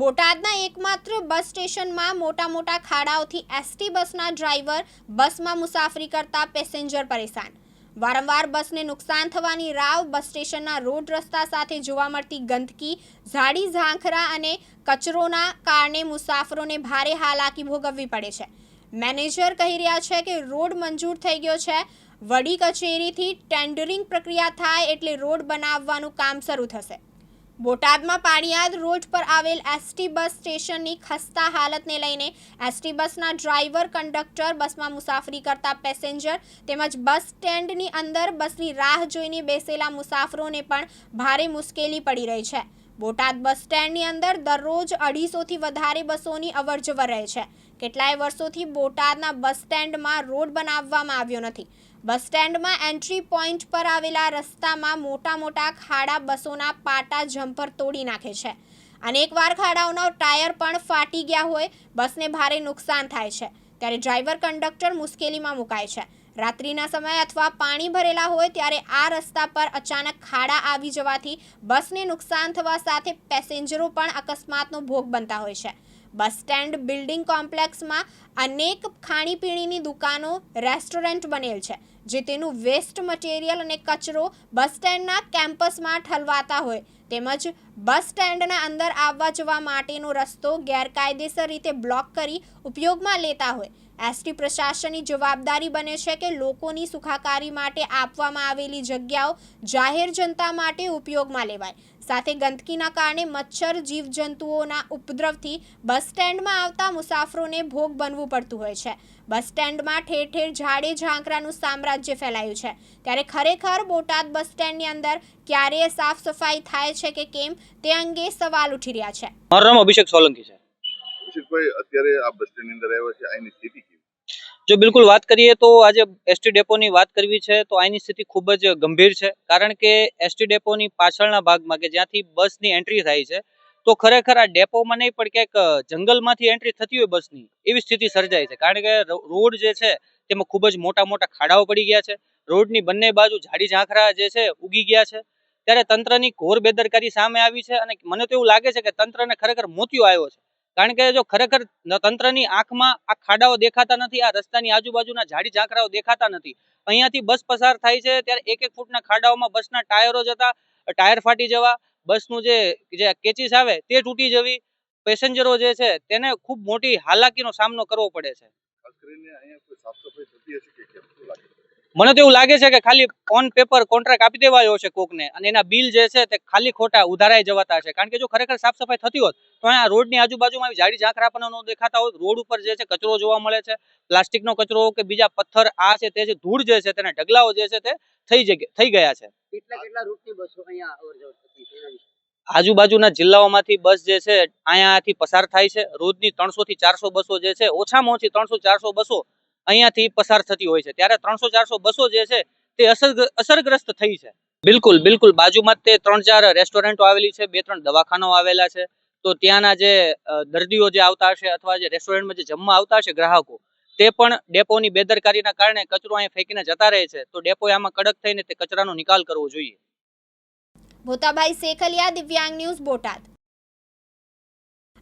બોટાદના એકમાત્ર બસ સ્ટેશનમાં મોટા મોટા ખાડાઓથી એસટી બસના ડ્રાઈવર બસમાં મુસાફરી કરતા પેસેન્જર પરેશાન. વારંવાર બસને નુકસાન થવાની રાવ બસ સ્ટેશનના રોડ રસ્તા સાથે જોવા મળતી ગંદકી, ઝાડી ઝાંખરા અને કચરોના કારણે મુસાફરોને ભારે હાલાકી ભોગવવી પડે છે. મેનેજર કહી રહ્યા છે કે રોડ મંજૂર થઈ ગયો છે. વડી કચેરીથી ટેન્ડરિંગ પ્રક્રિયા થાય એટલે રોડ બનાવવાનું કામ શરૂ થશે. બોટાદમાં પાણીયાદ રોડ પર આવેલ એસટી બસ સ્ટેશનની ખસ્તા હાલતને લઈને એસટી બસના ડ્રાઈવર, કંડક્ટર, બસમાં મુસાફરી કરતા પેસેન્જર તેમજ બસ સ્ટેન્ડની અંદર બસની રાહ જોઈને બેસેલા મુસાફરોને પણ ભારે મુશ્કેલી પડી રહી છે. બોટાદ બસ સ્ટેન્ડની અંદર દરરોજ અઢીસોથી વધારે બસોની અવરજવર રહે છે. કેટલાય વર્ષોથી બોટાદના બસ સ્ટેન્ડમાં રોડ બનાવવામાં આવ્યો નથી. બસ સ્ટેન્ડમાં એન્ટ્રી પોઈન્ટ પર આવેલા રસ્તામાં મોટા મોટા ખાડા બસોના પાટા જમ્પર તોડી નાખે છે. અનેકવાર ખાડાઓના ટાયર પણ ફાટી ગયા હોય, બસને ભારે નુકસાન થાય છે. ત્યારે ડ્રાઈવર કંડક્ટર મુશ્કેલીમાં મુકાય છે. રાત્રિના સમયે અથવા પાણી ભરેલા હોય ત્યારે આ રસ્તા પર અચાનક ખાડા આવી જવાથી બસને નુકસાન થવા સાથે પેસેન્જરો પણ અકસ્માતનો ભોગ બનતા હોય છે. બસ સ્ટેન્ડ બિલ્ડિંગ કોમ્પ્લેક્સમાં અનેક ખાણીપીણીની દુકાનો, રેસ્ટોરન્ટ બનેલ છે, જે તેનું વેસ્ટ મટીરિયલ અને કચરો બસ સ્ટેન્ડના કેમ્પસમાં ઠલવાતા હોય. તેમજ બસ સ્ટેન્ડના અંદર આવવા જવા માટેનો રસ્તો ગેરકાયદેસર રીતે બ્લોક કરી ઉપયોગમાં લેતા હોય. એસટી પ્રશાસનની જવાબદારી બને છે કે લોકોની સુખાકારી માટે આપવામાં આવેલી જગ્યાઓ જાહેર જનતા માટે ઉપયોગમાં લેવાય. સાથે ગંદકીના કારણે મચ્છર જીવજંતુઓના ઉપદ્રવથી બસ સ્ટેન્ડમાં આવતા મુસાફરોને ભોગ બનવું પડતું હોય છે. બસ સ્ટેન્ડમાં ઠેર ઠેર ઝાડે ઝાંકરાનું સામ્રાજ્ય ફેલાયું છે. ત્યારે ખરેખર બોટાદ બસ સ્ટેન્ડની અંદર ક્યારે સાફ સફાઈ થાય છે કે કેમ તે અંગે સવાલ ઉઠી રહ્યા છે. અભિષેક સોલંકી છે. અભિષેકભાઈ અત્યારે આ બસ સ્ટેન્ડની અંદર આવ્યા છે. અહીંની સ્થિતિ કેવી? જો બિલકુલ વાત કરીએ તો આજે એસટી ડેપોની વાત કરવી છે, તો અહીંની સ્થિતિ ખૂબ જ ગંભીર છે. કારણ કે એસટી ડેપોની પાછળના ભાગમાં કે જ્યાંથી બસની એન્ટ્રી થાય છે, તો ખરેખર આ ડેપોમાં નહીં, પણ ક્યાંક જંગલમાંથી એન્ટ્રી થતી હોય બસની એવી સ્થિતિ સર્જાય છે. કારણ કે રોડ જે છે, તેમાં ખૂબ જ મોટા મોટા ખાડાઓ પડી ગયા છે. રોડની બંને બાજુ ઝાડી ઝાંખરા જે છે, ઉગી ગયા છે. ત્યારે તંત્રની ઘોર બેદરકારી સામે આવી છે અને મને તો એવું લાગે છે કે તંત્રને ખરેખર મોતિયો આવ્યો છે. કારણ કે જો ખરેખર તંત્રની આંખમાં આ ખાડાઓ દેખાતા નથી, આ રસ્તાની આજુબાજુના ઝાડી ઝાંખરાઓ દેખાતા નથી. અહીંયાથી બસ પસાર થાય છે, ત્યારે એક એક ફૂટના ખાડાઓમાં બસના ટાયરો જતા, ટાયર ફાટી જવા, બસનું જે જે કેચીસ આવે તે તૂટી જવી, પેસેન્જરો જે છે તેને ખૂબ મોટી હાલાકીનો સામનો કરવો પડે છે. મને તો એવું લાગે છે કે ખાલી ઓન પેપર કોન્ટ્રાક્ટ આપી દેવાયો છે કોકને. અને એના બિલ જે છે તે ખાલી ખોટા ઉધારાઈ જવાતા છે. કારણ કે જો ખરેખર સાફ સફાઈ થતી હોત તો અહીંયા રોડની આજુબાજુમાં આવી ઝાડી ઝાંખરા પણ ન દેખાતા હોત. રોડ ઉપર જે છે કચરો જોવા મળે છે. પ્લાસ્ટિકનો કચરો કે બીજા પથ્થર આ છે તે છે ધૂળ જે છે તેના ઢગલાઓ જે છે તે થઈ થઈ ગયા છે. કેટલા કેટલા રૂટની બસો અહીંયા અવર જવર થતી છે એના વિશે? આજુબાજુના જિલ્લાઓમાંથી બસ જે છે અહીંયાથી પસાર થાય છે. રોજની ત્રણસો થી ચારસો બસો જે છે ઓછામાં ઓછી ત્રણસો ચારસો બસો અહીંયાથી પસાર થતી હોય છે. ત્યારે ત્રણસો, ચારસો બસો જે છે તે અસર અસરગ્રસ્ત થઈ છે. બિલકુલ બિલકુલ. બાજુમાં તે ત્રણ, ચાર રેસ્ટોરન્ટો આવેલી છે, બે, ત્રણ દવાખાનાઓ આવેલા છે. તો ત્યાંના જે દર્દીઓ જે આવતા હશે અથવા જે રેસ્ટોરન્ટમાં જે જમવા આવતા હશે ગ્રાહકો, તે પણ ડેપોની બેદરકારીના કારણે કચરો અહીંયા ફેંકીને જતા રહે છે. તો ડેપોએ આમાં કડક થઈને તે કચરાનો નિકાલ કરવો જોઈએ. ભોતાભાઈ શેખલિયા, દિવ્યાંગ ન્યૂઝ બોટાદ.